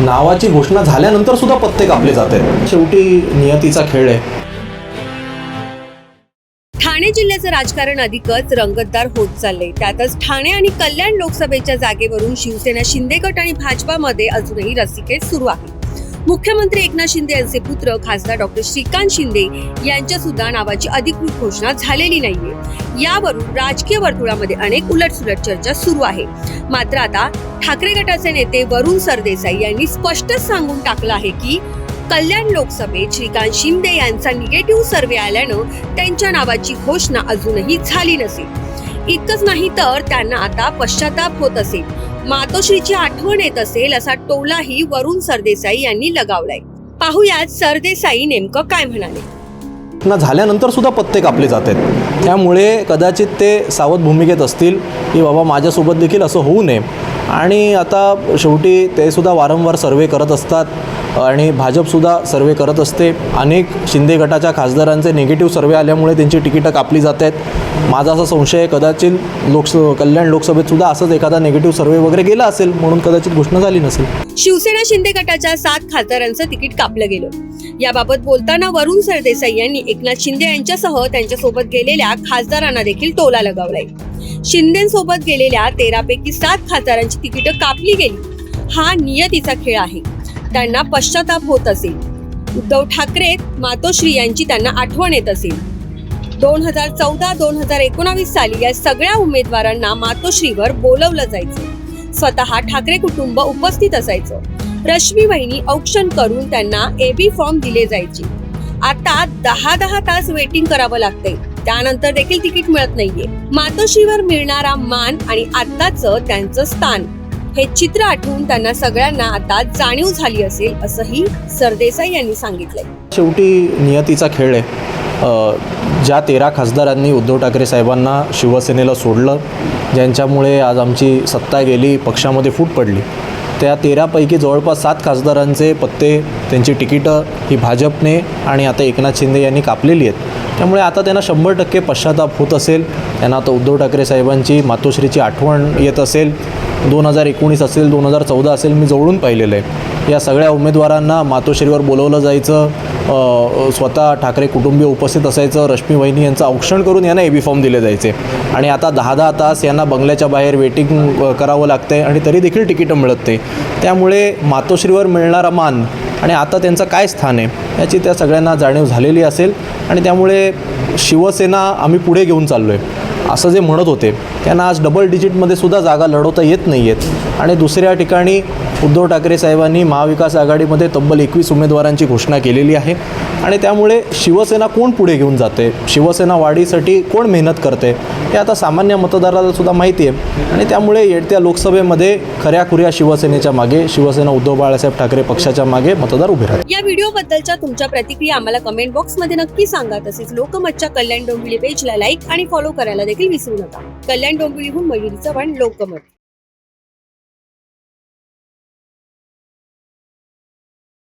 नावाची घोषणा झाल्यानंतर सुद्धा पत्ते कापले जात आहेत. शेवटी नियतीचा खेळ आहे. ठाणे जिल्ह्याचं राजकारण अधिकच रंगतदार होत चाललंय. त्यातच ठाणे आणि कल्याण लोकसभेच्या जागेवरून शिवसेना शिंदे गट आणि भाजपामध्ये अजूनही रस्सीखेच सुरू आहे. मुख्यमंत्री एकनाथ शिंदे यांचे पुत्र खासदार डॉक्टर श्रीकांत शिंदे यांच्या सुद्धा नावाची अधिकृत घोषणा झालेली नाहीये. यावरून राजकीय वर्तुळामध्ये अनेक उलटसुलट चर्चा सुरू आहे. मात्र आता ठाकरे गटाचे नेते वरुण सरदेसाई यांनी स्पष्टच सांगून टाकलं आहे की कल्याण लोकसभेत श्रीकांत शिंदे यांचा निगेटिव्ह सर्वे आल्यानं त्यांच्या नावाची घोषणा अजूनही झाली नसेल. इतकंच नाही तर त्यांना आता पश्चाताप होत असेल. मातोश्रीची आठवण येत असेल असा टोलाही वरुण सरदेसाई यांनी लगावलाय. पाहुयात सरदेसाई नेमकं काय म्हणाले. ना झाल्यानंतर सुद्धा पत्ते कापले जात आहेत. त्यामुळे कदाचित ते सावध भूमिकेत असतील की बाबा माझ्यासोबत देखील असं होऊ नये. आणि आता शेवटी ते सुद्धा वारंवार सर्वे करत असतात आणि भाजपसुद्धा सर्वे करत असते. अनेक शिंदे गटाच्या खासदारांचे निगेटिव्ह सर्वे आल्यामुळे त्यांची तिकीटं कापली जात आहेत. माझा असा संशय आहे कदाचित लोकस कल्याण लोकसभेतसुद्धा असंच एखादा निगेटिव्ह सर्वे वगैरे गेला असेल म्हणून कदाचित घोषणा झाली नसेल. शिवसेना शिंदे गटाच्या सात खासदारांचं तिकीट कापलं गेलं. याबाबत बोलताना वरुण सरदेसाई यांनी एकनाथ शिंदे यांच्यासह त्यांच्यासोबत गेलेल्या खासदारांना देखील टोला लगावलाय. शिंदेसोबत गेलेल्या तेरापैकी सात खासदारांची तिकीटं कापली गेली. हा नियतीचा खेळ आहे. त्यांना पश्चाताप होत असेल. उद्धव ठाकरे मातोश्री यांची त्यांना आठवण येत असेल. दोन हजार चौदा दोन हजार एकोणावीस साली या सगळ्या उमेदवारांना मातोश्रीवर बोलवलं जायचं. स्वतः ठाकरे कुटुंब उपस्थित असायचं. रश्मी वहिनी औक्षण करून त्यांना एबी फॉर्म दिले जायचे. आता दहा दहा तास वेटिंग करावं लागतंय. त्यानंतर देखील तिकीट मिळत नाहीये. मातोश्रीवर मिळणारा मान आणि आत्ताच त्यांचं स्थान. हे चित्र आठवून त्यांना सगळ्यांना आता जाणीव झाली असेल असंही सरदेसाई यांनी सांगितलंय. शेवटी नियतीचा खेळ आहे. ज्या तेरा खासदारांनी उद्धव ठाकरे साहेबांना शिवसेनेला सोडलं ज्यांच्यामुळे आज आमची सत्ता गेली पक्षामध्ये फूट पडली. त्या तेरापैकी जवळपास सात खासदारांचे पत्ते त्यांची तिकीटं ही भाजपने आणि आता एकनाथ शिंदे यांनी कापलेली आहेत. त्यामुळे आता त्यांना शंभर टक्के पश्चाताप होत असेल. त्यांना आता उद्धव ठाकरे साहेबांची मातोश्रीची आठवण येत असेल. दोन हजार एकोणीस असेल दोन हजार चौदा असेल मी जवळून पाहिलेलं आहे. या सगळ्या उमेदवारांना मातोश्रीवर बोलवलं जायचं स्वतः ठाकरे कुटुंबीय उपस्थित असायचं रश्मी वहिनी यांचं औक्षण करून यांना ए बी फॉर्म दिले जायचे. आणि आता दहा दहा तास यांना बंगल्याच्या बाहेर वेटिंग करावं लागते आणि तरी देखील तिकीटं मिळत ते त्यामुळे मातोश्रीवर मिळणारा मान आणि आता त्यांचं काय स्थान आहे याची त्या सगळ्यांना जाणीव झालेली असेल. आणि त्यामुळे शिवसेना आम्ही पुढे घेऊन चाललो आहे असं जे म्हणत होते. त्यांना आज डबल डिजिटमध्ये सुद्धा जागा लढवता येत नाही आहेत आणि दुसऱ्या ठिकाणी उद्धव ठाकरे साहेबांनी महाविकास आघाडीमध्ये तब्बल एकवीस उमेदवारांची घोषणा केलेली आहे. आणि त्यामुळे शिवसेना कोण पुढे घेऊन जाते? शिवसेना वाढीसाठी कोण मेहनत करते? हे आता सामान्य मतदाराला सुद्धा माहिती आहे. आणि त्यामुळे येत्या लोकसभेमध्ये खऱ्याखुऱ्या शिवसेनेच्या मागे शिवसेना उद्धव बाळासाहेब ठाकरे पक्षाच्या मागे मतदार उभे राहतात या व्हिडिओ बद्दलच्या तुमच्या प्रतिक्रिया आम्हाला कमेंट बॉक्समध्ये नक्की सांगा. तसेच लोकमतच्या कल्याण डोंबिवली पेजला लाईक आणि फॉलो करायला देखील विसरू नका. कल्याण डोंबिवलीहून मयुरी चव्हाण लोकमत.